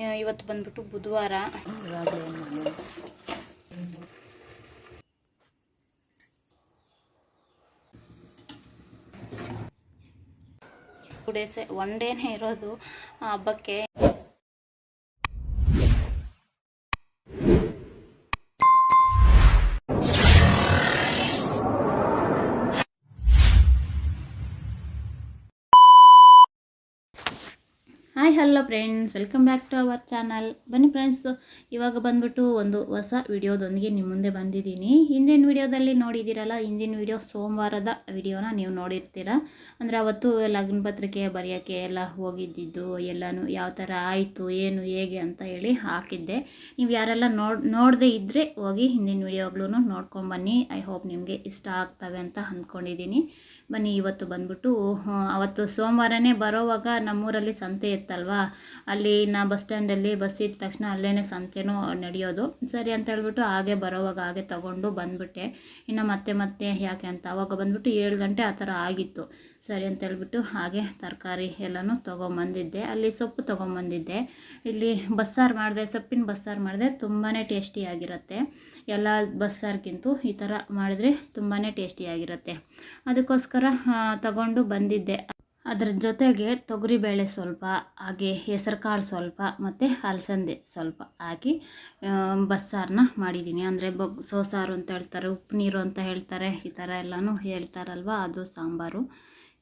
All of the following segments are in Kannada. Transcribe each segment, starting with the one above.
ಇವತ್ತು ಬಂದ್ಬಿಟ್ಟು ಬುಧವಾರ. ಟೂ ಒನ್ ಡೇನೇ ಇರೋದು ಹಬ್ಬಕ್ಕೆ. Friends welcome back to our channel ಬನ್ನಿ ಫ್ರೆಂಡ್ಸ್ ಇವಾಗ ಬಂದ್ಬಿಟ್ಟು ಒಂದು ಹೊಸ ವಿಡಿಯೋದೊಂದಿಗೆ ನಿಮ್ಮ ಮುಂದೆ ಬಂದಿದ್ದೀನಿ. ಹಿಂದಿನ ವಿಡಿಯೋದಲ್ಲಿ ನೋಡಿದ್ದೀರಲ್ಲ, ಹಿಂದಿನ ವಿಡಿಯೋ ಸೋಮವಾರದ ವಿಡಿಯೋನ ನೀವು ನೋಡಿರ್ತೀರ? ಅಂದರೆ ಅವತ್ತು ಲಗ್ನ ಪತ್ರಿಕೆ ಬರೆಯೋಕ್ಕೆ ಎಲ್ಲ ಹೋಗಿದ್ದಿದ್ದು, ಎಲ್ಲನೂ ಯಾವ ಥರ ಆಯಿತು, ಏನು, ಹೇಗೆ ಅಂತ ಹೇಳಿ ಹಾಕಿದ್ದೆ. ನೀವು ಯಾರೆಲ್ಲ ನೋಡಿ, ನೋಡದೇ ಇದ್ದರೆ ಹೋಗಿ ಹಿಂದಿನ ವಿಡಿಯೋಗಳು ನೋಡ್ಕೊಂಬನ್ನಿ ಐ ಹೋಪ್ ನಿಮಗೆ ಇಷ್ಟ ಆಗ್ತವೆ ಅಂತ ಅಂದ್ಕೊಂಡಿದ್ದೀನಿ. ಬನ್ನಿ, ಇವತ್ತು ಬಂದ್ಬಿಟ್ಟು ಅವತ್ತು ಸೋಮವಾರನೇ ಬರೋವಾಗ ನಮ್ಮೂರಲ್ಲಿ ಸಂತೆ ಇತ್ತಲ್ವಾ? ಅಲ್ಲಿ ನಾ ಬಸ್ ಸ್ಟ್ಯಾಂಡಲ್ಲಿ ಬಸ್ ಇದ್ದ ತಕ್ಷಣ ಅಲ್ಲೇ ಸಂತೆನೂ ನಡೆಯೋದು. ಸರಿ ಅಂತ ಹೇಳ್ಬಿಟ್ಟು ಹಾಗೆ ಬರೋವಾಗ ಹಾಗೆ ತಗೊಂಡು ಬಂದ್ಬಿಟ್ಟೆ. ಇನ್ನು ಮತ್ತೆ ಮತ್ತೆ ಯಾಕೆ ಅಂತ ಅವಾಗ ಬಂದ್ಬಿಟ್ಟು ಏಳು ಗಂಟೆ ಆ ಥರ ಆಗಿತ್ತು. ಸರಿ ಅಂತ ಹೇಳ್ಬಿಟ್ಟು ಹಾಗೆ ತರಕಾರಿ ಎಲ್ಲನೂ ತೊಗೊಂಬಂದಿದ್ದೆ. ಅಲ್ಲಿ ಸೊಪ್ಪು ತೊಗೊಂಬಂದಿದ್ದೆ. ಇಲ್ಲಿ ಬಸ್ಸಾರು ಮಾಡಿದೆ, ಸೊಪ್ಪಿನ ಬಸ್ಸಾರು ಮಾಡಿದೆ. ತುಂಬಾ ಟೇಸ್ಟಿಯಾಗಿರುತ್ತೆ. ಎಲ್ಲ ಬಸ್ಸಾರ್ಗಿಂತೂ ಈ ಥರ ಮಾಡಿದ್ರೆ ತುಂಬಾ ಟೇಸ್ಟಿಯಾಗಿರುತ್ತೆ. ಅದಕ್ಕೋಸ್ಕರ ತಗೊಂಡು ಬಂದಿದ್ದೆ. ಅದರ ಜೊತೆಗೆ ತೊಗರಿಬೇಳೆ ಸ್ವಲ್ಪ, ಹಾಗೆ ಹೆಸರು ಕಾಳು ಸ್ವಲ್ಪ, ಮತ್ತು ಅಲಸಂದೆ ಸ್ವಲ್ಪ ಹಾಕಿ ಬಸ್ಸಾರನ್ನ ಮಾಡಿದ್ದೀನಿ. ಅಂದರೆ ಬೊಗ್ ಸೋಸಾರು ಅಂತ ಹೇಳ್ತಾರೆ ಉಪ್ಪು ನೀರು ಅಂತ ಹೇಳ್ತಾರೆ, ಈ ಥರ ಎಲ್ಲನೂ ಹೇಳ್ತಾರಲ್ವ, ಅದು ಸಾಂಬಾರು.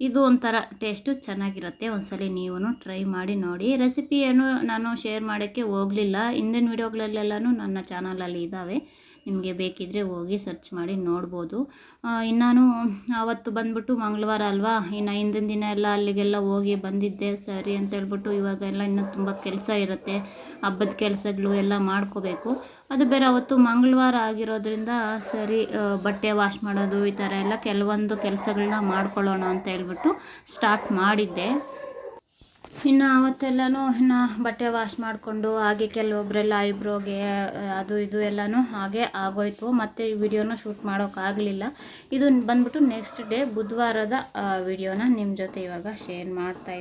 ಇದು ಒಂಥರ ಟೇಸ್ಟು ಚೆನ್ನಾಗಿರುತ್ತೆ. ಒಂದ್ಸಲಿ ನೀವು ಟ್ರೈ ಮಾಡಿ ನೋಡಿ. ರೆಸಿಪಿಯನ್ನು ನಾನು ಶೇರ್ ಮಾಡೋಕ್ಕೆ ಹೋಗಲಿಲ್ಲ. ಹಿಂದಿನ ವೀಡಿಯೋಗಳಲ್ಲೆಲ್ಲನೂ ನನ್ನ ಚಾನಲಲ್ಲಿ ಇದ್ದಾವೆ. ನಿಮಗೆ ಬೇಕಿದ್ದರೆ ಹೋಗಿ ಸರ್ಚ್ ಮಾಡಿ ನೋಡ್ಬೋದು. ಇನ್ನಾನು ಅವತ್ತು ಬಂದ್ಬಿಟ್ಟು ಮಂಗಳವಾರ ಅಲ್ವಾ? ಇನ್ನು ಹಿಂದಿನ ದಿನ ಎಲ್ಲ ಅಲ್ಲಿಗೆಲ್ಲ ಹೋಗಿ ಬಂದಿದ್ದೆ. ಸರಿ ಅಂತ ಹೇಳ್ಬಿಟ್ಟು ಇವಾಗೆಲ್ಲ ಇನ್ನೂ ತುಂಬ ಕೆಲಸ ಇರುತ್ತೆ. ಹಬ್ಬದ ಕೆಲಸಗಳು ಎಲ್ಲ ಮಾಡ್ಕೋಬೇಕು. ಅದು ಬೇರೆ ಅವತ್ತು ಮಂಗಳವಾರ ಆಗಿರೋದ್ರಿಂದ ಸರಿ ಬಟ್ಟೆ ವಾಶ್ ಮಾಡೋದು ಈ ಥರ ಎಲ್ಲ ಕೆಲವೊಂದು ಕೆಲಸಗಳನ್ನ ಮಾಡ್ಕೊಳ್ಳೋಣ ಅಂತ ಹೇಳ್ಬಿಟ್ಟು ಸ್ಟಾರ್ಟ್ ಮಾಡಿದ್ದೆ. ಇನ್ನು ಅವತ್ತೆಲ್ಲನೂ ಇನ್ನು ಬಟ್ಟೆ ವಾಶ್ ಮಾಡಿಕೊಂಡು, ಹಾಗೆ ಕೆಲವೊಬ್ಬರೆಲ್ಲ ಐಬ್ರೋಗೆ, ಅದು ಇದು ಎಲ್ಲನೂ ಹಾಗೆ ಆಗೋಯ್ತು. ಮತ್ತು ವಿಡಿಯೋನ ಶೂಟ್ ಮಾಡೋಕ್ಕಾಗಲಿಲ್ಲ ಇದು ಬಂದ್ಬಿಟ್ಟು ನೆಕ್ಸ್ಟ್ ಡೇ ಬುಧವಾರದ ವಿಡಿಯೋನ ನಿಮ್ಮ ಜೊತೆ ಇವಾಗ ಶೇರ್ ಮಾಡ್ತಾ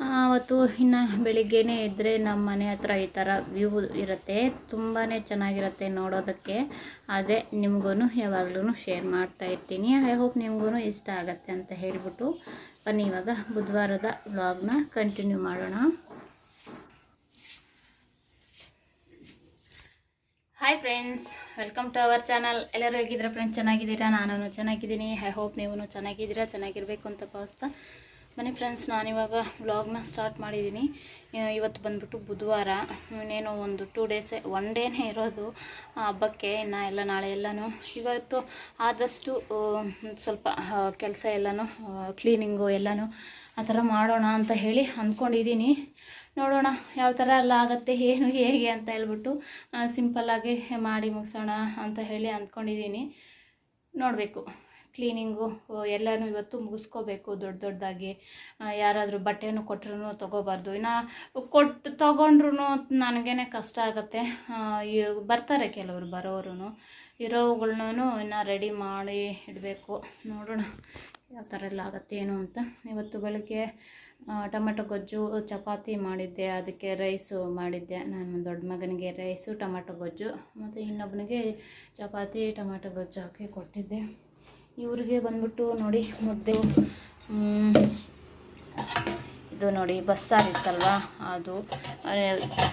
ಅವತ್ತು ಇನ್ನು ಬೆಳಿಗ್ಗೆನೇ ಇದ್ದರೆ ನಮ್ಮ ಮನೆ ಹತ್ರ ಈ ಥರ ವ್ಯೂ ಇರುತ್ತೆ. ತುಂಬಾ ಚೆನ್ನಾಗಿರುತ್ತೆ ನೋಡೋದಕ್ಕೆ. ಅದೇ ನಿಮಗೂ ಯಾವಾಗಲೂ ಶೇರ್ ಮಾಡ್ತಾ ಇರ್ತೀನಿ. ಐ ಹೋಪ್ ನಿಮಗೂ ಇಷ್ಟ ಆಗತ್ತೆ ಅಂತ ಹೇಳಿಬಿಟ್ಟು ಬನ್ನಿ ಇವಾಗ ಬುಧವಾರದ ವ್ಲಾಗ್ನ ಕಂಟಿನ್ಯೂ ಮಾಡೋಣ. Hi friends welcome to our channel ಎಲ್ಲರೂ ಹೇಗಿದ್ದೀರಾ ಫ್ರೆಂಡ್ಸ್ ಚೆನ್ನಾಗಿದ್ದೀರಾ? ನಾನು ಚೆನ್ನಾಗಿದ್ದೀನಿ. ಐ ಹೋಪ್ ನೀವು ಚೆನ್ನಾಗಿದ್ದೀರಾ? ಚೆನ್ನಾಗಿರಬೇಕು ಅಂತ ಭಾವಿಸ್ತಾ ಬನ್ನಿ ಫ್ರೆಂಡ್ಸ್ ನಾನಿವಾಗ ವ್ಲಾಗ್ನ ಸ್ಟಾರ್ಟ್ ಮಾಡಿದ್ದೀನಿ ಇವತ್ತು ಬಂದ್ಬಿಟ್ಟು ಬುಧವಾರ. ಇನ್ನೇನೋ ಒಂದು ಟೂ ಡೇಸೇ ಒನ್ ಡೇನೇ ಇರೋದು ಹಬ್ಬಕ್ಕೆ. ಇನ್ನು ಎಲ್ಲ ನಾಳೆ ಎಲ್ಲನೂ ಇವತ್ತು ಆದಷ್ಟು ಸ್ವಲ್ಪ ಕೆಲಸ ಎಲ್ಲನೂ ಕ್ಲೀನಿಂಗು ಎಲ್ಲನೂ ಆ ಥರ ಮಾಡೋಣ ಅಂತ ಹೇಳಿ ಅಂದ್ಕೊಂಡಿದ್ದೀನಿ ನೋಡೋಣ ಯಾವ ಥರ ಎಲ್ಲ ಆಗುತ್ತೆ, ಏನು, ಹೇಗೆ ಅಂತ ಹೇಳ್ಬಿಟ್ಟು ಸಿಂಪಲ್ಲಾಗಿ ಮಾಡಿ ಮುಗಿಸೋಣ ಅಂತ ಹೇಳಿ ಅಂದ್ಕೊಂಡಿದ್ದೀನಿ ನೋಡಬೇಕು. ಕ್ಲೀನಿಂಗು ಎಲ್ಲನೂ ಇವತ್ತು ಮುಗಿಸ್ಕೋಬೇಕು ದೊಡ್ಡ ದೊಡ್ಡದಾಗಿ ಯಾರಾದರೂ ಬಟ್ಟೆನೂ ಕೊಟ್ಟರು ತೊಗೋಬಾರ್ದು. ಇನ್ನು ಕೊಟ್ಟು ತೊಗೊಂಡ್ರು ನನಗೇನೆ ಕಷ್ಟ ಆಗುತ್ತೆ. ಬರ್ತಾರೆ ಕೆಲವರು ಬರೋರು ಇರೋವುಗಳ್ನೂ ಇನ್ನು ರೆಡಿ ಮಾಡಿ ಇಡಬೇಕು. ನೋಡೋಣ ಯಾವ ಥರ ಎಲ್ಲ ಆಗುತ್ತೆ, ಏನು ಅಂತ. ಇವತ್ತು ಬೆಳಗ್ಗೆ ಟೊಮೆಟೊ ಗೊಜ್ಜು, ಚಪಾತಿ ಮಾಡಿದ್ದೆ. ಅದಕ್ಕೆ ರೈಸು ಮಾಡಿದ್ದೆ. ನಾನು ದೊಡ್ಡ ಮಗನಿಗೆ ರೈಸು, ಟೊಮೆಟೊ ಗೊಜ್ಜು. ಮತ್ತು ಇನ್ನೊಬ್ಬನಿಗೆ ಚಪಾತಿ, ಟೊಮೆಟೊ ಗೊಜ್ಜು ಹಾಕಿ ಕೊಟ್ಟಿದ್ದೆ. ಇವ್ರಿಗೆ ಬಂದ್ಬಿಟ್ಟು ನೋಡಿ ಮುದ್ದೆ ಇದು ನೋಡಿ ಬಸ್ಸಾರು ಇತ್ತಲ್ವಾ? ಅದು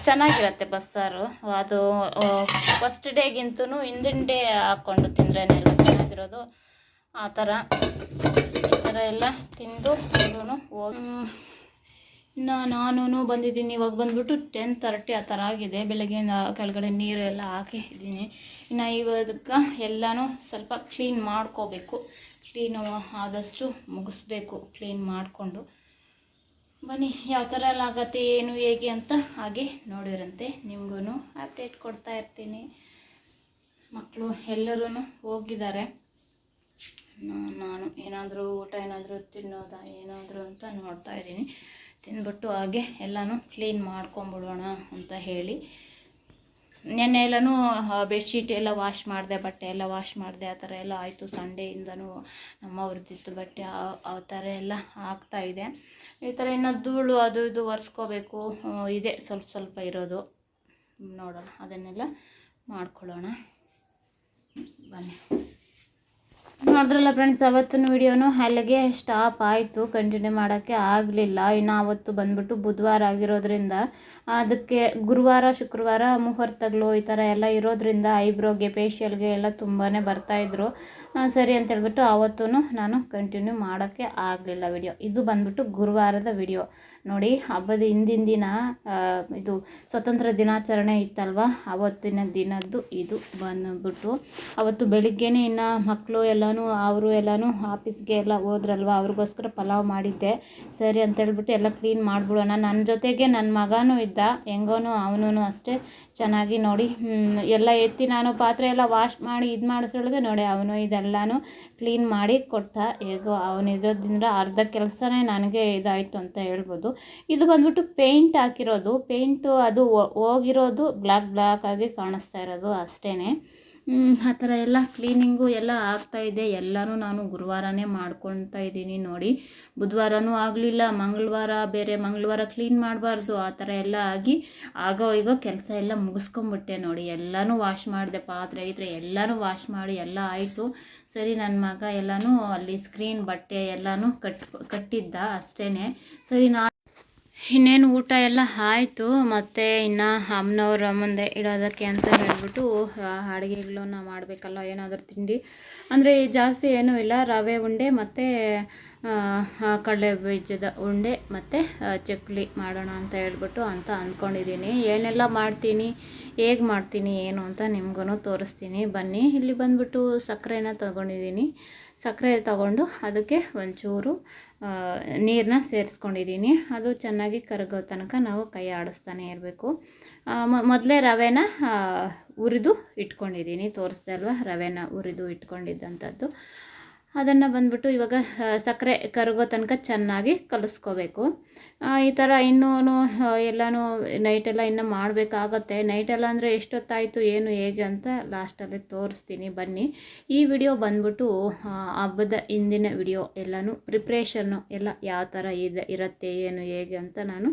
ಚೆನ್ನಾಗಿರತ್ತೆ ಬಸ್ಸಾರು ಅದು ಫಸ್ಟ್ ಡೇಗಿಂತೂ ಹಿಂದಿನ ಡೇ ಹಾಕ್ಕೊಂಡು ತಿಂದರೆ ಚೆನ್ನಾಗಿರೋದು ಆ ಥರ. ಈ ಥರ ಎಲ್ಲ ತಿಂದು ಅದೂ ಹೋಗಿ ಇನ್ನು ನಾನು ಬಂದಿದ್ದೀನಿ. ಇವಾಗ ಬಂದ್ಬಿಟ್ಟು ಟೆನ್ ತರ್ಟಿ ಆ ಥರ ಆಗಿದೆ. ಬೆಳಗ್ಗೆ ಕೆಳಗಡೆ ನೀರು ಎಲ್ಲ ಹಾಕಿ ಇದ್ದೀನಿ. ಇನ್ನು ಇವಾಗ ಎಲ್ಲನೂ ಸ್ವಲ್ಪ ಕ್ಲೀನ್ ಮಾಡ್ಕೋಬೇಕು. ಕ್ಲೀನು ಆದಷ್ಟು ಮುಗಿಸ್ಬೇಕು. ಕ್ಲೀನ್ ಮಾಡಿಕೊಂಡು. ಬನ್ನಿ, ಯಾವ ಥರ ಎಲ್ಲ ಆಗತ್ತೆ, ಏನು, ಹೇಗೆ ಅಂತ ಹಾಗೆ ನೋಡಿರಂತೆ ನಿಮಗೂ ಅಪ್ಡೇಟ್ ಕೊಡ್ತಾ ಇರ್ತೀನಿ. ಮಕ್ಕಳು ಎಲ್ಲರೂ ಹೋಗಿದ್ದಾರೆ. ನಾನು ಏನಾದರೂ ಊಟ ಏನಾದರೂ ತಿನ್ನೋದಾ, ಏನಾದರೂ ಅಂತ ನೋಡ್ತಾ ಇದ್ದೀನಿ. ತಿಂದ್ಬಿಟ್ಟು ಹಾಗೆ ಎಲ್ಲನೂ ಕ್ಲೀನ್ ಮಾಡ್ಕೊಂಬಿಡೋಣ ಅಂತ ಹೇಳಿ. ನೆನ್ನೆ ಎಲ್ಲನೂ ಬೆಡ್ಶೀಟ್ ಎಲ್ಲ ವಾಶ್ ಮಾಡಿದೆ, ಬಟ್ಟೆ ಎಲ್ಲ ವಾಶ್ ಮಾಡಿದೆ, ಆ ಥರ ಎಲ್ಲ ಆಯಿತು. ಸಂಡೆಯಿಂದನೂ ನಮ್ಮ ಅವ್ರದ್ದಿತ್ತು ಬಟ್ಟೆ, ಆ- ಥರ ಎಲ್ಲ ಇದೆ. ಈ ಥರ ಇನ್ನು ಧೂಳು ಅದು ಇದು ಒರೆಸ್ಕೋಬೇಕು. ಇದೆ ಸ್ವಲ್ಪ ಸ್ವಲ್ಪ ಇರೋದು. ನೋಡೋಣ, ಅದನ್ನೆಲ್ಲ ಮಾಡ್ಕೊಳ್ಳೋಣ. ಬನ್ನಿ. ನೋಡಿದ್ರಲ್ಲ ಫ್ರೆಂಡ್ಸ್ ಅವತ್ತಿನ ವಿಡಿಯೋನು ಅಲ್ಲಿಗೆ ಸ್ಟಾಪ್ ಆಯಿತು. ಕಂಟಿನ್ಯೂ ಮಾಡೋಕ್ಕೆ ಆಗಲಿಲ್ಲ. ಇನ್ನು ಅವತ್ತು ಬಂದ್ಬಿಟ್ಟು ಬುಧವಾರ ಆಗಿರೋದ್ರಿಂದ ಅದಕ್ಕೆ ಗುರುವಾರ, ಶುಕ್ರವಾರ ಮುಹೂರ್ತಗಳು ಈ ಥರ ಎಲ್ಲ ಇರೋದ್ರಿಂದ ಐಬ್ರೋಗೆ ಫೇಶಿಯಲ್ಗೆ ಎಲ್ಲ ತುಂಬಾ ಬರ್ತಾಯಿದ್ರು ಸರಿ ಅಂತ ಹೇಳ್ಬಿಟ್ಟು ಆವತ್ತೂ ನಾನು ಕಂಟಿನ್ಯೂ ಮಾಡೋಕ್ಕೆ ಆಗಲಿಲ್ಲ ವಿಡಿಯೋ ಇದು ಬಂದ್ಬಿಟ್ಟು ಗುರುವಾರದ ವಿಡಿಯೋ ನೋಡಿ, ಹಬ್ಬದ ಹಿಂದಿನ ದಿನ ಇದು ಸ್ವತಂತ್ರ ದಿನಾಚರಣೆ ಇತ್ತಲ್ವ? ಅವತ್ತಿನ ದಿನದ್ದು ಇದು ಬಂದ್ಬಿಟ್ಟು, ಅವತ್ತು ಬೆಳಿಗ್ಗೆನೇ ಇನ್ನು ಮಕ್ಕಳು ಎಲ್ಲನೂ, ಅವರು ಎಲ್ಲನೂ ಆಫೀಸ್ಗೆ ಎಲ್ಲ ಹೋದ್ರಲ್ವ? ಅವ್ರಿಗೋಸ್ಕರ ಪಲಾವ್ ಮಾಡಿದ್ದೆ. ಸರಿ ಅಂತ ಹೇಳ್ಬಿಟ್ಟು ಎಲ್ಲ ಕ್ಲೀನ್ ಮಾಡಿಬಿಡೋಣ. ನನ್ನ ಜೊತೆಗೆ ನನ್ನ ಮಗನೂ ಇದ್ದ, ಹೆಂಗೋನು ಅವನೂ ಅಷ್ಟೇ ಚೆನ್ನಾಗಿ ನೋಡಿ ಎಲ್ಲ ಎತ್ತಿ ನಾನು ಪಾತ್ರೆ ಎಲ್ಲ ವಾಶ್ ಮಾಡಿ ಇದು ಮಾಡಿಸೋಳಿಗೆ ನೋಡಿ, ಅವನು ಇದೆಲ್ಲನೂ ಕ್ಲೀನ್ ಮಾಡಿ ಕೊಟ್ಟ. ಹೇಗೋ, ಅವನಿರೋದ್ರಿಂದ ಅರ್ಧ ಕೆಲಸನೇ ನನಗೆ ಇದಾಯಿತು ಅಂತ ಹೇಳ್ಬೋದು. ಇದು ಬಂದ್ಬಿಟ್ಟು ಪೇಂಟ್ ಹಾಕಿರೋದು. ಪೇಂಟು ಅದು ಹೋಗಿರೋದು ಬ್ಲ್ಯಾಕ್ ಬ್ಲ್ಯಾಕ್ ಆಗಿ ಕಾಣಿಸ್ತಾ ಇರೋದು ಅಷ್ಟೇ ಆ ಥರ ಎಲ್ಲ ಕ್ಲೀನಿಂಗು ಎಲ್ಲ ಇದೆ. ಎಲ್ಲನೂ ನಾನು ಗುರುವಾರನೇ ಮಾಡ್ಕೊತಾ ಇದ್ದೀನಿ ನೋಡಿ. ಬುಧವಾರನೂ ಆಗಲಿಲ್ಲ, ಮಂಗಳವಾರ ಬೇರೆ ಮಂಗಳವಾರ ಕ್ಲೀನ್ ಮಾಡಬಾರ್ದು, ಆ ಥರ ಎಲ್ಲ ಆಗಿ ಆಗೋ ಈಗ ಕೆಲಸ ಎಲ್ಲ ಮುಗಿಸ್ಕೊಂಬಿಟ್ಟೆ ನೋಡಿ. ಎಲ್ಲನೂ ವಾಶ್ ಮಾಡಿದೆ, ಪಾತ್ರೆ ಇದ್ರೆ ಎಲ್ಲನೂ ವಾಶ್ ಮಾಡಿ ಎಲ್ಲ ಆಯಿತು. ಸರಿ ನನ್ನ ಮಗ ಎಲ್ಲನೂ ಅಲ್ಲಿ ಸ್ಕ್ರೀನ್ ಬಟ್ಟೆ ಎಲ್ಲನೂ ಕಟ್, ಕಟ್ಟಿದ್ದ ಅಷ್ಟೇ ಸರಿ, ನಾ ಇನ್ನೇನು ಊಟ ಎಲ್ಲ ಆಯಿತು, ಮತ್ತು ಇನ್ನು ಅಮ್ಮನವ್ರ ಮುಂದೆ ಇಡೋದಕ್ಕೆ ಅಂತ ಹೇಳಿಬಿಟ್ಟು ಅಡುಗೆಗಳನ್ನ ಮಾಡಬೇಕಲ್ಲ ಏನಾದರೂ ತಿಂಡಿ. ಅಂದರೆ ಜಾಸ್ತಿ ಏನೂ ಇಲ್ಲ, ರವೆ ಉಂಡೆ ಮತ್ತು ಕಡಲೆ ಬೀಜದ ಉಂಡೆ ಮತ್ತು ಚಕ್ಲಿ ಮಾಡೋಣ ಅಂತ ಹೇಳ್ಬಿಟ್ಟು ಅಂತ ಅಂದ್ಕೊಂಡಿದ್ದೀನಿ. ಏನೆಲ್ಲ ಮಾಡ್ತೀನಿ, ಹೇಗೆ ಮಾಡ್ತೀನಿ, ಏನು ಅಂತ ನಿಮ್ಗೂ ತೋರಿಸ್ತೀನಿ. ಬನ್ನಿ, ಇಲ್ಲಿ ಬಂದ್ಬಿಟ್ಟು ಸಕ್ಕರೆನ ತೊಗೊಂಡಿದ್ದೀನಿ. ಸಕ್ಕರೆ ತಗೊಂಡು ಅದಕ್ಕೆ ಒಂಚೂರು ನೀರನ್ನ ಸೇರಿಸ್ಕೊಂಡಿದ್ದೀನಿ ಅದು ಚೆನ್ನಾಗಿ ಕರಗೋ ತನಕ ನಾವು ಕೈ ಆಡಿಸ್ತಾನೆ ಇರಬೇಕು. ಮೊದಲೇ ರವೆನ ಉರಿದು ಇಟ್ಕೊಂಡಿದ್ದೀನಿ ತೋರಿಸ್ದೆ ಅಲ್ವಾ? ರವೆನ ಉರಿದು ಇಟ್ಕೊಂಡಿದ್ದಂಥದ್ದು. ಅದನ್ನು ಬಂದ್ಬಿಟ್ಟು ಇವಾಗ ಸಕ್ಕರೆ ಕರಗೋ ತನಕ ಚೆನ್ನಾಗಿ ಕಲಿಸ್ಕೋಬೇಕು. ಈ ಥರ ಇನ್ನೂ ಎಲ್ಲನೂ ನೈಟೆಲ್ಲ ಇನ್ನೂ ಮಾಡಬೇಕಾಗತ್ತೆ. ನೈಟೆಲ್ಲ ಅಂದರೆ ಎಷ್ಟೊತ್ತಾಯಿತು, ಏನು, ಹೇಗೆ ಅಂತ ಲಾಸ್ಟಲ್ಲಿ ತೋರಿಸ್ತೀನಿ. ಬನ್ನಿ. ಈ ವಿಡಿಯೋ ಬಂದ್ಬಿಟ್ಟು ಹಬ್ಬದ ಹಿಂದಿನ ವಿಡಿಯೋ ಎಲ್ಲನೂ ಪ್ರಿಪ್ರೇಷನ್ನು ಎಲ್ಲ ಯಾವ ಥರ ಇದೆ, ಇರುತ್ತೆ, ಏನು, ಹೇಗೆ ಅಂತ ನಾನು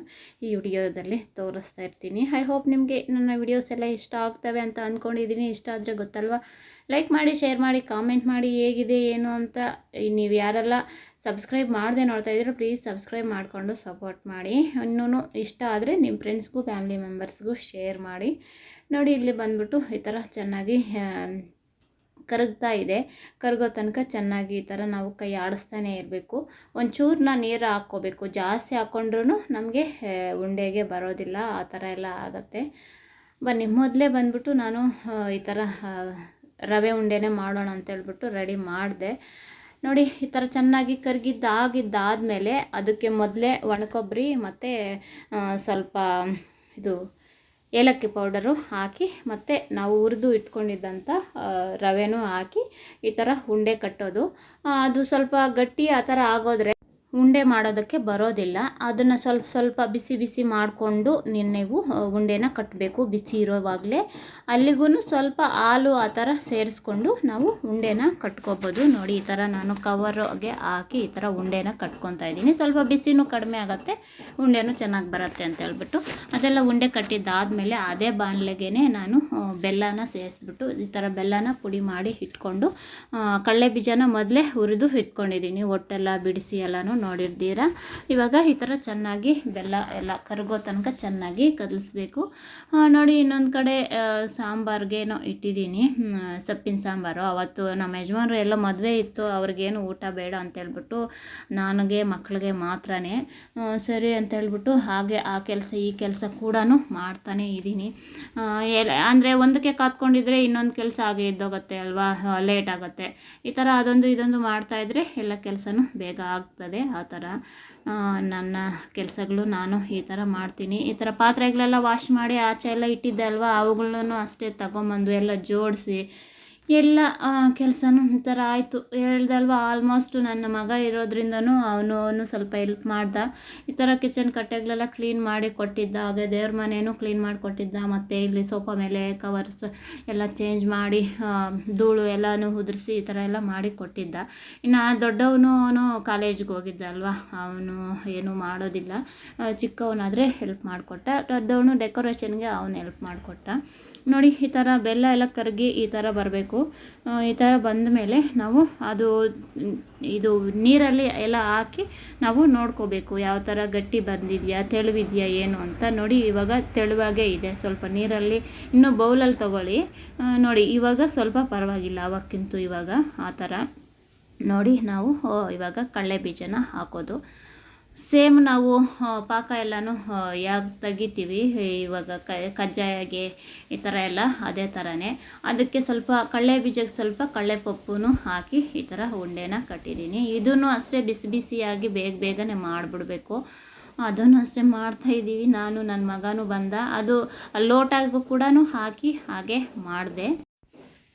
ಈ ವಿಡಿಯೋದಲ್ಲಿ ತೋರಿಸ್ತಾ ಇರ್ತೀನಿ. ಐ ಹೋಪ್ ನಿಮಗೆ ನನ್ನ ವಿಡಿಯೋಸ್ ಎಲ್ಲ ಇಷ್ಟ ಆಗ್ತವೆ ಅಂತ ಅಂದ್ಕೊಂಡಿದ್ದೀನಿ ಇಷ್ಟ ಆದರೆ ಗೊತ್ತಲ್ವಾ? ಲೈಕ್ ಮಾಡಿ ಶೇರ್ ಮಾಡಿ ಕಾಮೆಂಟ್ ಮಾಡಿ, ಹೇಗಿದೆ, ಏನು ಅಂತ ನೀವು ಯಾರೆಲ್ಲ ಸಬ್ಸ್ಕ್ರೈಬ್ ಮಾಡದೆ ನೋಡ್ತಾ ಇದ್ರೆ ಪ್ಲೀಸ್ ಸಬ್ಸ್ಕ್ರೈಬ್ ಮಾಡಿಕೊಂಡು ಸಪೋರ್ಟ್ ಮಾಡಿ. ಇನ್ನೂ ಇಷ್ಟ ಆದರೆ ನಿಮ್ಮ ಫ್ರೆಂಡ್ಸ್ಗೂ ಫ್ಯಾಮಿಲಿ ಮೆಂಬರ್ಸ್ಗೂ ಶೇರ್ ಮಾಡಿ. ನೋಡಿ ಇಲ್ಲಿ ಬಂದ್ಬಿಟ್ಟು ಈ ಥರ ಚೆನ್ನಾಗಿ ಕರಗ್ತಾ ಇದೆ. ಕರಗೋ ತನಕ ಚೆನ್ನಾಗಿ ಈ ಥರ ನಾವು ಕೈ ಆಡಿಸ್ತಾನೆ ಇರಬೇಕು. ಒಂಚೂರನ್ನ ನೀರು ಹಾಕ್ಕೋಬೇಕು. ಜಾಸ್ತಿ ಹಾಕ್ಕೊಂಡ್ರೂ ನಮಗೆ ಉಂಡೆಗೆ ಬರೋದಿಲ್ಲ. ಆ ಥರ ಎಲ್ಲ ಆಗುತ್ತೆ. ಬನ್ನಿ, ಮೊದಲೇ ಬಂದ್ಬಿಟ್ಟು ನಾನು ಈ ಥರ ರವೆ ಉಂಡೆನೇ ಮಾಡೋಣ ಅಂತ ಹೇಳ್ಬಿಟ್ಟು ರೆಡಿ ಮಾಡಿದೆ. ನೋಡಿ, ಈ ಥರ ಚೆನ್ನಾಗಿ ಕರಗಿದ್ದಾಗಿದ್ದಾದಮೇಲೆ ಅದಕ್ಕೆ ಮೊದಲೇ ಒಣಕೊಬ್ಬರಿ ಮತ್ತು ಸ್ವಲ್ಪ ಇದು ಏಲಕ್ಕಿ ಪೌಡರು ಹಾಕಿ ಮತ್ತು ನಾವು ಹುರಿದು ಇಟ್ಕೊಂಡಿದ್ದಂಥ ರವೆನೂ ಹಾಕಿ ಈ ಥರ ಉಂಡೆ ಕಟ್ಟೋದು. ಅದು ಸ್ವಲ್ಪ ಗಟ್ಟಿ ಆ ಥರ ಆಗೋದ್ರೆ ಉಂಡೆ ಮಾಡೋದಕ್ಕೆ ಬರೋದಿಲ್ಲ. ಅದನ್ನು ಸ್ವಲ್ಪ ಸ್ವಲ್ಪ ಬಿಸಿ ಬಿಸಿ ಮಾಡಿಕೊಂಡು ನೀವು ಉಂಡೆನ ಕಟ್ಟಬೇಕು ಬಿಸಿ ಇರೋವಾಗಲೇ. ಅಲ್ಲಿಗೂ ಸ್ವಲ್ಪ ಹಾಲು ಆ ಥರ ಸೇರಿಸ್ಕೊಂಡು ನಾವು ಉಂಡೆನ ಕಟ್ಕೋಬೋದು. ನೋಡಿ, ಈ ಥರ ನಾನು ಕವರ್ಗೆ ಹಾಕಿ ಈ ಥರ ಉಂಡೆನ ಕಟ್ಕೊತಾ ಇದ್ದೀನಿ. ಸ್ವಲ್ಪ ಬಿಸಿನೂ ಕಡಿಮೆ ಆಗುತ್ತೆ, ಉಂಡೆನೂ ಚೆನ್ನಾಗಿ ಬರುತ್ತೆ ಅಂತ ಹೇಳ್ಬಿಟ್ಟು. ಅದೆಲ್ಲ ಉಂಡೆ ಕಟ್ಟಿದ್ದಾದಮೇಲೆ ಅದೇ ಬಾಣಲೆಗೆ ನಾನು ಬೆಲ್ಲನ ಸೇರಿಸ್ಬಿಟ್ಟು ಈ ಥರ ಬೆಲ್ಲನ ಪುಡಿ ಮಾಡಿ ಇಟ್ಕೊಂಡು ಕಳ್ಳೆ ಬೀಜನ ಮೊದಲೇ ಹುರಿದು ಇಟ್ಕೊಂಡಿದ್ದೀನಿ ಒಟ್ಟೆಲ್ಲ ಬಿಡಿಸಿ ಎಲ್ಲನೂ ನೋಡಿರ್ತೀರಾ. ಇವಾಗ ಈ ಥರ ಚೆನ್ನಾಗಿ ಬೆಲ್ಲ ಎಲ್ಲ ಕರಗೋ ತನಕ ಚೆನ್ನಾಗಿ ಕದಲಿಸ್ಬೇಕು. ನೋಡಿ ಇನ್ನೊಂದು ಕಡೆ ಸಾಂಬಾರ್ಗೇನೋ ಇಟ್ಟಿದ್ದೀನಿ. ಸೊಪ್ಪಿನ ಸಾಂಬಾರು. ಅವತ್ತು ನಮ್ಮ ಯಜಮಾನರು ಎಲ್ಲ ಮದುವೆ ಇತ್ತು, ಅವ್ರಿಗೇನು ಊಟ ಬೇಡ ಅಂತೇಳ್ಬಿಟ್ಟು ನನಗೆ ಮಕ್ಕಳಿಗೆ ಮಾತ್ರ ಸರಿ ಅಂತ ಹೇಳ್ಬಿಟ್ಟು ಹಾಗೆ ಆ ಕೆಲಸ, ಈ ಕೆಲಸ ಕೂಡ ಮಾಡ್ತಾನೇ ಇದ್ದೀನಿ. ಅಂದರೆ ಒಂದಕ್ಕೆ ಕಾತ್ಕೊಂಡಿದ್ರೆ ಇನ್ನೊಂದು ಕೆಲಸ ಹಾಗೆ ಇದ್ದೋಗುತ್ತೆ ಅಲ್ವಾ? ಲೇಟ್ ಆಗುತ್ತೆ. ಈ ಥರ ಅದೊಂದು ಇದೊಂದು ಮಾಡ್ತಾಯಿದ್ರೆ ಎಲ್ಲ ಕೆಲಸನೂ ಬೇಗ ಆಗ್ತದೆ. ಆ ಥರ ನನ್ನ ಕೆಲಸಗಳು ನಾನು ಈ ಥರ ಮಾಡ್ತೀನಿ. ಈ ಥರ ಪಾತ್ರೆಗಳೆಲ್ಲ ವಾಶ್ ಮಾಡಿ ಆಚೆ ಎಲ್ಲ ಇಟ್ಟಿದ್ದೆ ಅಲ್ವಾ? ಅವುಗಳನ್ನು ಅಷ್ಟೇ ತಗೊಂಬಂದು ಎಲ್ಲ ಜೋಡಿಸಿ ಎಲ್ಲ ಕೆಲಸನೂ ಈ ಥರ ಆಯಿತು. ಹೇಳ್ದಲ್ವ ಆಲ್ಮೋಸ್ಟ್ ನನ್ನ ಮಗ ಇರೋದ್ರಿಂದನೂ ಅವನು ಅವನು ಸ್ವಲ್ಪ ಹೆಲ್ಪ್ ಮಾಡ್ದ. ಈ ಥರ ಕಿಚನ್ ಕಟ್ಟೆಗಳೆಲ್ಲ ಕ್ಲೀನ್ ಮಾಡಿ ಕೊಟ್ಟಿದ್ದ. ಹಾಗೆ ದೇವ್ರ ಮನೆಯೂ ಕ್ಲೀನ್ ಮಾಡಿ ಕೊಟ್ಟಿದ್ದ. ಮತ್ತು ಇಲ್ಲಿ ಸೋಫಾ ಮೇಲೆ ಕವರ್ಸ್ ಎಲ್ಲ ಚೇಂಜ್ ಮಾಡಿ ಧೂಳು ಎಲ್ಲನೂ ಉದುರಿಸಿ ಈ ಥರ ಎಲ್ಲ ಮಾಡಿ ಕೊಟ್ಟಿದ್ದ. ಇನ್ನು ದೊಡ್ಡವನು ಅವನು ಕಾಲೇಜ್ಗೆ ಹೋಗಿದ್ದ ಅಲ್ವಾ ಅವನು ಏನೂ ಮಾಡೋದಿಲ್ಲ. ಆ, ಚಿಕ್ಕವನಾದರೆ ಹೆಲ್ಪ್ ಮಾಡಿಕೊಟ್ಟ. ದೊಡ್ಡವನು ಡೆಕೋರೇಷನ್ಗೆ ಅವನು ಹೆಲ್ಪ್ ಮಾಡಿಕೊಟ್ಟ. ನೋಡಿ, ಈ ಥರ ಬೆಲ್ಲ ಎಲ್ಲ ಕರಗಿ ಈ ಥರ ಬರಬೇಕು. ಈ ಥರ ಬಂದ ಮೇಲೆ ನಾವು ಅದು, ಇದು ನೀರಲ್ಲಿ ಎಲ್ಲ ಹಾಕಿ ನಾವು ನೋಡ್ಕೋಬೇಕು. ಯಾವ ಥರ ಗಟ್ಟಿ ಬಂದಿದೆಯಾ, ತೆಳುವಿದೆಯಾ, ಏನು ಅಂತ ನೋಡಿ, ಇವಾಗ ತೆಳುವಾಗೇ ಇದೆ. ಸ್ವಲ್ಪ ನೀರಲ್ಲಿ ಇನ್ನೂ ಬೌಲಲ್ಲಿ ತಗೊಳ್ಳಿ. ನೋಡಿ, ಇವಾಗ ಸ್ವಲ್ಪ ಪರವಾಗಿಲ್ಲ, ಅವಕ್ಕಿಂತ ಇವಾಗ ಆ ಥರ ನೋಡಿ, ನಾವು ಇವಾಗ ಕಡಲೆ ಬೀಜನ ಹಾಕೋದು. ಸೇಮ್ ನಾವು ಪಾಕ ಎಲ್ಲನೂ ಯಾವ ತೆಗಿತೀವಿ ಇವಾಗ ಕಜ್ಜಾಯಗೆ ಈ ಥರ ಎಲ್ಲ ಅದೇ ಥರನೇ ಅದಕ್ಕೆ ಸ್ವಲ್ಪ ಕಳ್ಳೆ ಬೀಜಕ್ಕೆ ಸ್ವಲ್ಪ ಕಡಲೆ ಪಪ್ಪುನು ಹಾಕಿ ಈ ಥರ ಉಂಡೆನ ಕಟ್ಟಿದ್ದೀನಿ ಇದನ್ನು ಅಷ್ಟೇ ಬಿಸಿ ಬಿಸಿಯಾಗಿ ಬೇಗ ಬೇಗನೆ ಮಾಡಿಬಿಡ್ಬೇಕು. ಅದನ್ನು ಅಷ್ಟೇ ಮಾಡ್ತಾ ಇದ್ದೀವಿ. ನಾನು ನನ್ನ ಮಗನೂ ಬಂದ, ಅದು ಲೋಟಾಗೂ ಕೂಡ ಹಾಕಿ ಹಾಗೆ ಮಾಡಿದೆ.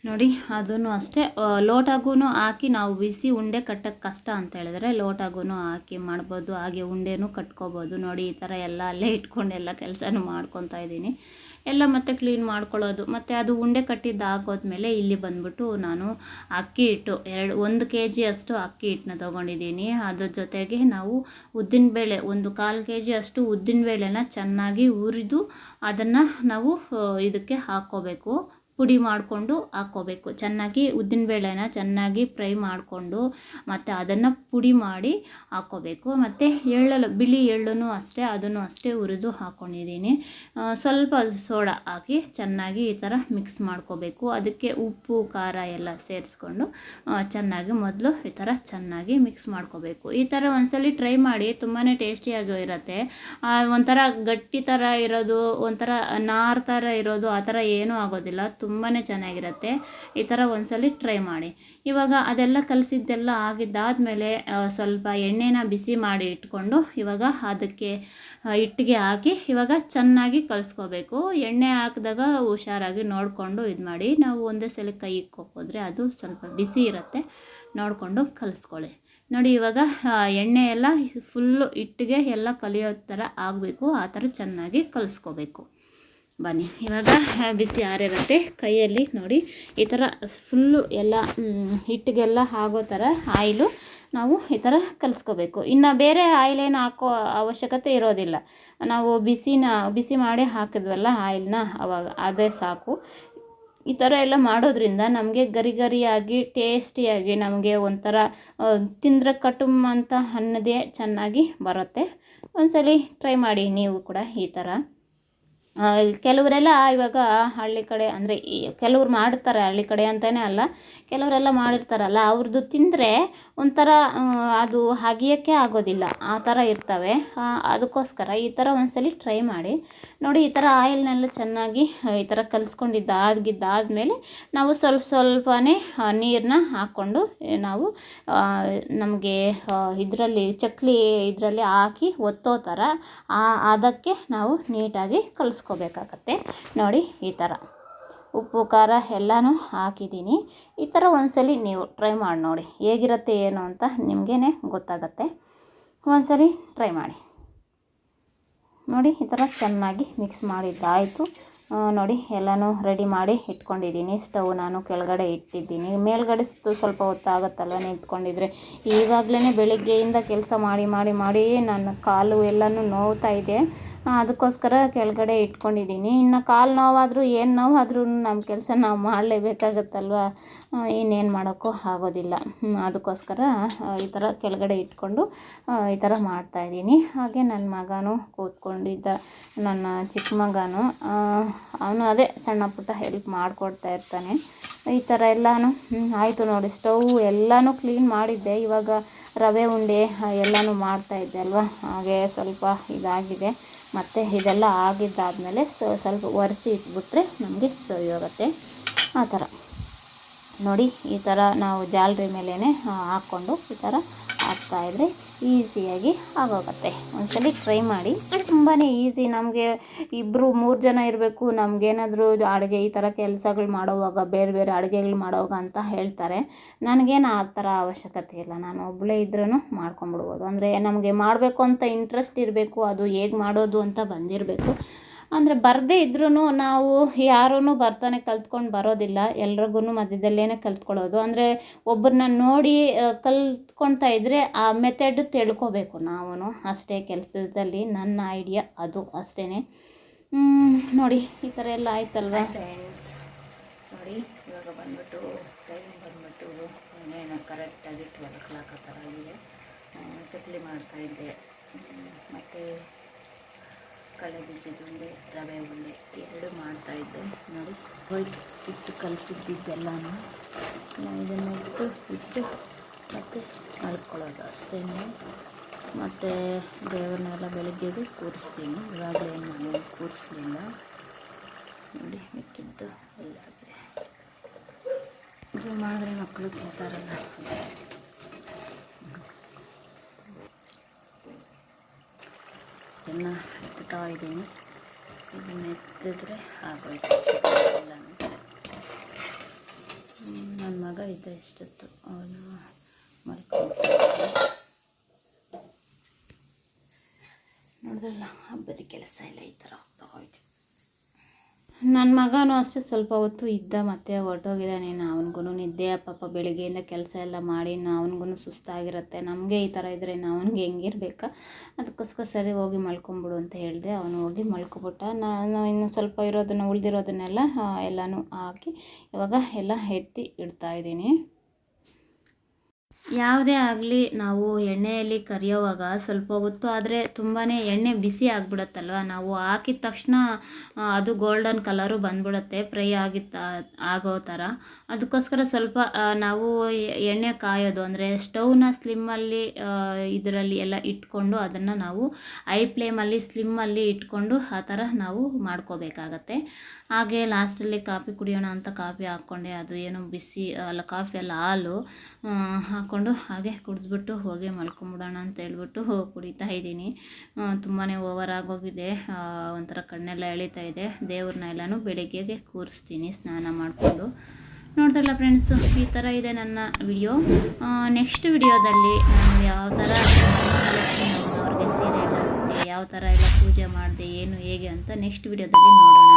ನೋಡಿ, ಅದನ್ನು ಅಷ್ಟೇ ಲೋಟಾಗೂ ಹಾಕಿ ನಾವು ಬಿಸಿ ಉಂಡೆ ಕಟ್ಟಕ್ಕೆ ಕಷ್ಟ ಅಂತ ಹೇಳಿದ್ರೆ ಲೋಟಾಗೂ ಹಾಕಿ ಮಾಡ್ಬೋದು, ಹಾಗೆ ಉಂಡೆನೂ ಕಟ್ಕೋಬೋದು. ನೋಡಿ, ಈ ಥರ ಎಲ್ಲ ಅಲ್ಲೇ ಇಟ್ಕೊಂಡು ಎಲ್ಲ ಕೆಲಸನೂ ಮಾಡ್ಕೊತಾ ಇದ್ದೀನಿ. ಎಲ್ಲ ಮತ್ತೆ ಕ್ಲೀನ್ ಮಾಡ್ಕೊಳ್ಳೋದು. ಮತ್ತು ಅದು ಉಂಡೆ ಕಟ್ಟಿದ್ದು ಆಗೋದ್ಮೇಲೆ ಇಲ್ಲಿ ಬಂದ್ಬಿಟ್ಟು ನಾನು ಅಕ್ಕಿ ಹಿಟ್ಟು, ಎರಡು, ಒಂದು ಕೆ ಜಿ ಅಷ್ಟು ಅಕ್ಕಿ ಹಿಟ್ಟನ್ನ ತೊಗೊಂಡಿದ್ದೀನಿ. ಅದ್ರ ಜೊತೆಗೆ ನಾವು ಉದ್ದಿನಬೇಳೆ ಒಂದು ಕಾಲು ಕೆ ಜಿ ಅಷ್ಟು ಉದ್ದಿನಬೇಳೆನ ಚೆನ್ನಾಗಿ ಹುರಿದು ಅದನ್ನು ನಾವು ಇದಕ್ಕೆ ಹಾಕ್ಕೋಬೇಕು. ಪುಡಿ ಮಾಡಿಕೊಂಡು ಹಾಕ್ಕೋಬೇಕು. ಚೆನ್ನಾಗಿ ಉದ್ದಿನಬೇಳೆನ ಚೆನ್ನಾಗಿ ಫ್ರೈ ಮಾಡಿಕೊಂಡು ಮತ್ತು ಅದನ್ನು ಪುಡಿ ಮಾಡಿ ಹಾಕ್ಕೋಬೇಕು. ಮತ್ತು ಎಳ್ಳಲು ಬಿಳಿ ಎಳ್ಳನ್ನು ಅಷ್ಟೇ, ಅದನ್ನು ಅಷ್ಟೇ ಹುರಿದು ಹಾಕ್ಕೊಂಡಿದ್ದೀನಿ ಸ್ವಲ್ಪ ಸೋಡಾ ಹಾಕಿ ಚೆನ್ನಾಗಿ ಈ ಥರ ಮಿಕ್ಸ್ ಮಾಡ್ಕೋಬೇಕು. ಅದಕ್ಕೆ ಉಪ್ಪು, ಖಾರ ಎಲ್ಲ ಸೇರಿಸ್ಕೊಂಡು ಚೆನ್ನಾಗಿ ಮೊದಲು ಈ ಥರ ಚೆನ್ನಾಗಿ ಮಿಕ್ಸ್ ಮಾಡ್ಕೋಬೇಕು. ಈ ಥರ ಒಂದ್ಸಲಿ ಟ್ರೈ ಮಾಡಿ ತುಂಬಾ ಟೇಸ್ಟಿಯಾಗಿ ಇರುತ್ತೆ. ಒಂಥರ ಗಟ್ಟಿ ಥರ ಇರೋದು, ಒಂಥರ ನಾರ್ ಥರ ಇರೋದು, ಆ ಥರ ಏನೂ ಆಗೋದಿಲ್ಲ. ತುಂಬಾ ಚೆನ್ನಾಗಿರುತ್ತೆ. ಈ ಥರ ಒಂದ್ಸಲಿ ಟ್ರೈ ಮಾಡಿ. ಇವಾಗ ಅದೆಲ್ಲ ಕಲಸಿದ್ದೆಲ್ಲ ಆಗಿದ್ದಾದಮೇಲೆ ಸ್ವಲ್ಪ ಎಣ್ಣೆನ ಬಿಸಿ ಮಾಡಿ ಇಟ್ಕೊಂಡು ಇವಾಗ ಅದಕ್ಕೆ ಇಟ್ಟಿಗೆ ಹಾಕಿ ಇವಾಗ ಚೆನ್ನಾಗಿ ಕಲಿಸ್ಕೋಬೇಕು. ಎಣ್ಣೆ ಹಾಕಿದಾಗ ಹುಷಾರಾಗಿ ನೋಡಿಕೊಂಡು ಇದು ಮಾಡಿ. ನಾವು ಒಂದೇ ಸಲ ಕೈ ಇಕ್ಕೋದ್ರೆ ಅದು ಸ್ವಲ್ಪ ಬಿಸಿ ಇರುತ್ತೆ. ನೋಡಿಕೊಂಡು ಕಲಿಸ್ಕೊಳ್ಳಿ. ನೋಡಿ ಇವಾಗ ಎಣ್ಣೆ ಎಲ್ಲ ಫುಲ್ಲು ಹಿಟ್ಟಿಗೆ ಎಲ್ಲ ಕಲಿಯೋ ಥರ ಆಗಬೇಕು. ಆ ಥರ ಚೆನ್ನಾಗಿ ಕಲಿಸ್ಕೋಬೇಕು. ಬನ್ನಿ. ಇವಾಗ ಬಿಸಿ ಆರಿರುತ್ತೆ. ಕೈಯಲ್ಲಿ ನೋಡಿ, ಈ ಥರ ಫುಲ್ಲು ಎಲ್ಲ ಹಿಟ್ಟಿಗೆಲ್ಲ ಆಗೋ ಥರ ಆಯಿಲು ನಾವು ಈ ಥರ ಕಲಿಸ್ಕೋಬೇಕು. ಇನ್ನು ಬೇರೆ ಆಯಿಲ್ ಏನು ಹಾಕೋ ಅವಶ್ಯಕತೆ ಇರೋದಿಲ್ಲ. ನಾವು ಬಿಸಿನ, ಬಿಸಿ ಮಾಡಿ ಹಾಕಿದ್ವಲ್ಲ ಆಯಿಲ್ನ, ಅವಾಗ, ಅದೇ ಸಾಕು. ಈ ಥರ ಎಲ್ಲ ಮಾಡೋದ್ರಿಂದ ನಮಗೆ ಗರಿ ಗರಿಯಾಗಿ ಟೇಸ್ಟಿಯಾಗಿ ನಮಗೆ ಒಂಥರ ತಿಂದ್ರ ಕಟುಮ್ ಅಂತ ಅನ್ನೋದೇ ಚೆನ್ನಾಗಿ ಬರುತ್ತೆ. ಒಂದ್ಸಲಿ ಟ್ರೈ ಮಾಡಿ ನೀವು ಕೂಡ ಈ ಥರ ಕೆಲವರೆಲ್ಲ ಇವಾಗ ಹಳ್ಳಿ ಕಡೆ ಅಂದರೆ ಕೆಲವ್ರು ಮಾಡ್ತಾರೆ ಹಳ್ಳಿ ಕಡೆ ಅಂತಲೇ ಅಲ್ಲ, ಕೆಲವರೆಲ್ಲ ಮಾಡಿರ್ತಾರಲ್ಲ ಅವ್ರದ್ದು ತಿಂದರೆ ಒಂಥರ ಅದು ಅಗಿಯೋಕ್ಕೆ ಆಗೋದಿಲ್ಲ, ಆ ಥರ ಇರ್ತವೆ. ಅದಕ್ಕೋಸ್ಕರ ಈ ಥರ ಒಂದ್ಸಲಿ ಟ್ರೈ ಮಾಡಿ. ನೋಡಿ, ಈ ಥರ ಆಯಿಲ್ನೆಲ್ಲ ಚೆನ್ನಾಗಿ ಈ ಥರ ಕಲಿಸ್ಕೊಂಡಿದ್ದಾಗಿದ್ದಾದಮೇಲೆ ನಾವು ಸ್ವಲ್ಪ ಸ್ವಲ್ಪನೇ ನೀರನ್ನ ಹಾಕ್ಕೊಂಡು ನಾವು ನಮಗೆ ಇದರಲ್ಲಿ ಚಕ್ಲಿ ಇದರಲ್ಲಿ ಹಾಕಿ ಒತ್ತೋ ಥರ ಅದಕ್ಕೆ ನಾವು ನೀಟಾಗಿ ಕಲಿಸ್ಕೋಬೇಕಾಗತ್ತೆ ನೋಡಿ, ಈ ಥರ. ಉಪ್ಪು, ಖಾರ ಎಲ್ಲನೂ ಹಾಕಿದ್ದೀನಿ. ಈ ಥರ ಒಂದ್ಸಲಿ ನೀವು ಟ್ರೈ ಮಾಡಿ ನೋಡಿ, ಹೇಗಿರುತ್ತೆ, ಏನು ಅಂತ ನಿಮಗೇ ಗೊತ್ತಾಗತ್ತೆ. ಒಂದ್ಸಲಿ ಟ್ರೈ ಮಾಡಿ. ನೋಡಿ, ಈ ಥರ ಚೆನ್ನಾಗಿ ಮಿಕ್ಸ್ ಮಾಡಿದ್ದಾಯಿತು. ನೋಡಿ, ಎಲ್ಲನೂ ರೆಡಿ ಮಾಡಿ ಇಟ್ಕೊಂಡಿದ್ದೀನಿ. ಸ್ಟವ್ ನಾನು ಕೆಳಗಡೆ ಇಟ್ಟಿದ್ದೀನಿ. ಮೇಲ್ಗಡೆ ಸುತ್ತು ಸ್ವಲ್ಪ ಹೊತ್ತಾಗತ್ತಲ್ವ ನಿಂತ್ಕೊಂಡಿದ್ರೆ. ಈವಾಗಲೇ ಬೆಳಗ್ಗೆಯಿಂದ ಕೆಲಸ ಮಾಡಿ ಮಾಡಿ ಮಾಡಿ ನನ್ನ ಕಾಲು ಎಲ್ಲನೂ ನೋವ್ತಾ ಇದೆ ಅದಕ್ಕೋಸ್ಕರ ಕೆಳಗಡೆ ಇಟ್ಕೊಂಡಿದ್ದೀನಿ. ಇನ್ನು ಕಾಲು ನೋವಾದರೂ ಏನು ನೋವಾದ್ರೂ ನಮ್ಮ ಕೆಲಸ ನಾವು ಮಾಡಲೇಬೇಕಾಗತ್ತಲ್ವ? ಇನ್ನೇನು ಮಾಡೋಕ್ಕೂ ಆಗೋದಿಲ್ಲ. ಅದಕ್ಕೋಸ್ಕರ ಈ ಥರ ಕೆಳಗಡೆ ಇಟ್ಕೊಂಡು ಈ ಥರ ಮಾಡ್ತಾಯಿದ್ದೀನಿ ಹಾಗೆ ನನ್ನ ಮಗನೂ ಕೂತ್ಕೊಂಡಿದ್ದ, ನನ್ನ ಚಿಕ್ಕ ಮಗನೂ ಅವನು ಅದೇ ಸಣ್ಣ ಪುಟ್ಟ ಹೆಲ್ಪ್ ಮಾಡಿಕೊಡ್ತಾ ಇರ್ತಾನೆ. ಈ ಥರ ಎಲ್ಲನೂ ಆಯಿತು ನೋಡಿ, ಸ್ಟವ್ ಎಲ್ಲನೂ ಕ್ಲೀನ್ ಮಾಡಿದ್ದೆ. ಇವಾಗ ರವೆ ಉಂಡೆ ಎಲ್ಲನೂ ಮಾಡ್ತಾಯಿದ್ದೆ ಅಲ್ವಾ? ಹಾಗೆ ಸ್ವಲ್ಪ ಇದಾಗಿದೆ. ಮತ್ತು ಇದೆಲ್ಲ ಆಗಿದ್ದಾದಮೇಲೆ ಸ್ವಲ್ಪ ಒರೆಸಿ ಇಟ್ಬಿಟ್ರೆ ನಮಗೆ ಸರಿ ಹೋಗುತ್ತೆ. ಆ ಥರ. ನೋಡಿ, ಈ ಥರ ನಾವು ಜಾಲರಿ ಮೇಲೇ ಹಾಕ್ಕೊಂಡು ಈ ಥರ ಹಾಕ್ತಾಯಿದ್ರೆ ಈಸಿಯಾಗಿ ಆಗೋಗುತ್ತೆ. ಒಂದ್ಸಲ ಟ್ರೈ ಮಾಡಿ. ತುಂಬಾ ಈಸಿ. ನಮಗೆ ಇಬ್ಬರು ಮೂರು ಜನ ಇರಬೇಕು. ನಮಗೇನಾದರೂ ಅಡುಗೆ ಈ ಥರ ಕೆಲಸಗಳು ಮಾಡೋವಾಗ, ಬೇರೆ ಬೇರೆ ಅಡುಗೆಗಳು ಮಾಡೋವಾಗ ಅಂತ ಹೇಳ್ತಾರೆ. ನನಗೇನು ಆ ಥರ ಅವಶ್ಯಕತೆ ಇಲ್ಲ. ನಾನು ಒಬ್ಬಳೇ ಇದ್ರೂ ಮಾಡ್ಕೊಂಬಿಡ್ಬೋದು ಅಂದರೆ ನಮಗೆ ಮಾಡಬೇಕು ಅಂತ ಇಂಟ್ರೆಸ್ಟ್ ಇರಬೇಕು. ಅದು ಹೇಗೆ ಮಾಡೋದು ಅಂತ ಬಂದಿರಬೇಕು. ಅಂದರೆ ಬರದೇ ಇದ್ರೂ ನಾವು ಯಾರೂ ಬರ್ತಾನೆ ಕಲ್ತ್ಕೊಂಡು ಬರೋದಿಲ್ಲ. ಎಲ್ರಿಗೂ ಮಧ್ಯದಲ್ಲೇ ಕಲ್ತ್ಕೊಳ್ಳೋದು. ಅಂದರೆ ಒಬ್ಬರನ್ನ ನೋಡಿ ಕಲ್ತ್ಕೊಳ್ತಾ ಇದ್ದರೆ ಆ ಮೆಥಡ್ ತಿಳ್ಕೊಬೇಕು ನಾವು ಅಷ್ಟೇ ಕೆಲಸದಲ್ಲಿ ನನ್ನ ಐಡಿಯಾ ಅದು ಅಷ್ಟೇ ನೋಡಿ, ಈ ಥರ ಎಲ್ಲ ಆಯ್ತಲ್ವ? ನೋಡಿ, ಇವಾಗ ಬಂದ್ಬಿಟ್ಟು ಟೈಮ್ ಬಂದ್ಬಿಟ್ಟು ಇನ್ನೇನು ಕರೆಕ್ಟಾಗಿ ಟ್ವೆಲ್ ಓ ಕ್ಲಾಕ್ ಆ ಥರ ಆಗಿದೆ. ಚಕ್ಲಿ ಮಾಡ್ತಾಯಿದ್ದೆ ಮತ್ತು ಕಳೆ ಬೀಜದ ಉಂಡೆ ರವೆ ಉಂಡೆ ಎರಡು ಮಾಡ್ತಾಯಿದ್ದೆ ನೋಡಿ, ಹೋಯ್ತು. ಇಟ್ಟು ಕಲಸಿದ್ದಿದ್ದೆಲ್ಲನೂ. ಇದನ್ನು ಇಟ್ಟು ಇಟ್ಟು ಮತ್ತು ಮಲ್ಕೊಳ್ಳೋದು ಅಷ್ಟೇ ಮತ್ತು ದೇವರನ್ನೆಲ್ಲ ಬೆಳಗ್ಗೆದು ಕೂರಿಸ್ತೀನಿ. ಇವಾಗಲೇ ನಾನು ಕೂರಿಸ್ಲಿಲ್ಲ. ನೋಡಿ, ಮಿಕ್ಕಿದ್ದು ಎಲ್ಲ ಇದು ಮಾಡಿದ್ರೆ ಮಕ್ಕಳು ತಿಂತಾರಲ್ಲ. ಇದನ್ನು ಎತ್ತುತ್ತಾ ಇದ್ದೀನಿ ಇದನ್ನು ಎತ್ತಿದ್ರೆ ಆಗೋಯ್ತು ನನ್ನ ಮಗ ಇದ್ದ ಎಷ್ಟೊತ್ತು ಅವನು ಮಲ್ಕೊಂಡು ನೋಡಿದ್ರಲ್ಲ, ಹಬ್ಬದ ಕೆಲಸ ಎಲ್ಲ ಈ ಥರ ನನ್ನ ಮಗನೂ ಅಷ್ಟೇ ಸ್ವಲ್ಪ ಹೊತ್ತು ಇದ್ದ ಮತ್ತೆ ಹೊರಟೋಗಿದ್ದಾನೆ. ಅವನಿಗೂ ನಿದ್ದೆ ಪಾಪ ಬೆಳಿಗ್ಗೆಯಿಂದ ಕೆಲಸ ಎಲ್ಲ ಮಾಡಿ ಅವನಿಗೂ ಸುಸ್ತಾಗಿರುತ್ತೆ. ನಮಗೆ ಈ ಥರ ಇದ್ದರೆ ಅವನಿಗೆ ಹೆಂಗಿರ್ಬೇಕಾ? ಅದಕ್ಕೋಸ್ಕರ ಸರಿ ಹೋಗಿ ಮಲ್ಕೊಂಬಿಡು ಅಂತ ಹೇಳಿದೆ. ಅವನು ಹೋಗಿ ಮಲ್ಕೊಬಿಟ್ಟ. ನಾನು ಇನ್ನು ಸ್ವಲ್ಪ ಇರೋದನ್ನು ಉಳಿದಿರೋದನ್ನೆಲ್ಲ ಎಲ್ಲನೂ ಹಾಕಿ ಇವಾಗ ಎಲ್ಲ ಎತ್ತಿ ಇಡ್ತಾ ಇದ್ದೀನಿ. ಯಾವುದೇ ಆಗಲಿ ನಾವು ಎಣ್ಣೆಯಲ್ಲಿ ಕರಿಯೋವಾಗ ಸ್ವಲ್ಪ ಹೊತ್ತು ಆದರೆ ತುಂಬಾ ಎಣ್ಣೆ ಬಿಸಿ ಆಗಿಬಿಡುತ್ತಲ್ವ? ನಾವು ಹಾಕಿದ ತಕ್ಷಣ ಅದು ಗೋಲ್ಡನ್ ಕಲರು ಬಂದ್ಬಿಡತ್ತೆ, ಫ್ರೈ ಆಗಿ ಆಗೋ ಥರ ಅದಕ್ಕೋಸ್ಕರ ಸ್ವಲ್ಪ ನಾವು ಎಣ್ಣೆ ಕಾಯೋದು ಅಂದರೆ ಸ್ಟೌವ್ನ ಸ್ಲಿಮ್ಮಲ್ಲಿ ಇದರಲ್ಲಿ ಎಲ್ಲ ಇಟ್ಕೊಂಡು ಅದನ್ನು ನಾವು ಐ ಫ್ಲೇಮಲ್ಲಿ, ಸ್ಲಿಮ್ಮಲ್ಲಿ ಇಟ್ಕೊಂಡು ಆ ಥರ ನಾವು ಮಾಡ್ಕೋಬೇಕಾಗತ್ತೆ. ಹಾಗೆ ಲಾಸ್ಟಲ್ಲಿ ಕಾಫಿ ಕುಡಿಯೋಣ ಅಂತ ಕಾಫಿ ಹಾಕ್ಕೊಂಡೆ. ಅದು ಏನೋ ಬಿಸಿ, ಅಲ್ಲ ಕಾಫಿ ಅಲ್ಲ ಹಾಲು. ಹಾಕ್ಕೊಂಡು ಹಾಗೆ ಕುಡಿದ್ಬಿಟ್ಟು ಹೋಗಿ ಮಲ್ಕೊಂಬಿಡೋಣ ಅಂತ ಹೇಳ್ಬಿಟ್ಟು ಕುಡಿತಾ ಇದ್ದೀನಿ. ತುಂಬಾ ಓವರ್ ಆಗೋಗಿದೆ. ಒಂಥರ ಕಣ್ಣೆಲ್ಲ ಎಳಿತಾ ಇದೆ. ದೇವ್ರನ್ನ ಎಲ್ಲನೂ ಬೆಳಗ್ಗೆಗೆ ಕೂರಿಸ್ತೀನಿ ಸ್ನಾನ ಮಾಡಿಕೊಂಡು. ನೋಡ್ತಾರಲ್ಲ ಫ್ರೆಂಡ್ಸು ಈ ಥರ ಇದೆ ನನ್ನ ವಿಡಿಯೋ ನೆಕ್ಸ್ಟ್ ವಿಡಿಯೋದಲ್ಲಿ ನಾನು ಯಾವ ಥರ ಅವ್ರಿಗೆ ಸೀರೆ ಎಲ್ಲ ಯಾವ ಥರ ಎಲ್ಲ ಪೂಜೆ ಮಾಡಿದೆ, ಏನು, ಹೇಗೆ ಅಂತ ನೆಕ್ಸ್ಟ್ ವಿಡಿಯೋದಲ್ಲಿ ನೋಡೋಣ.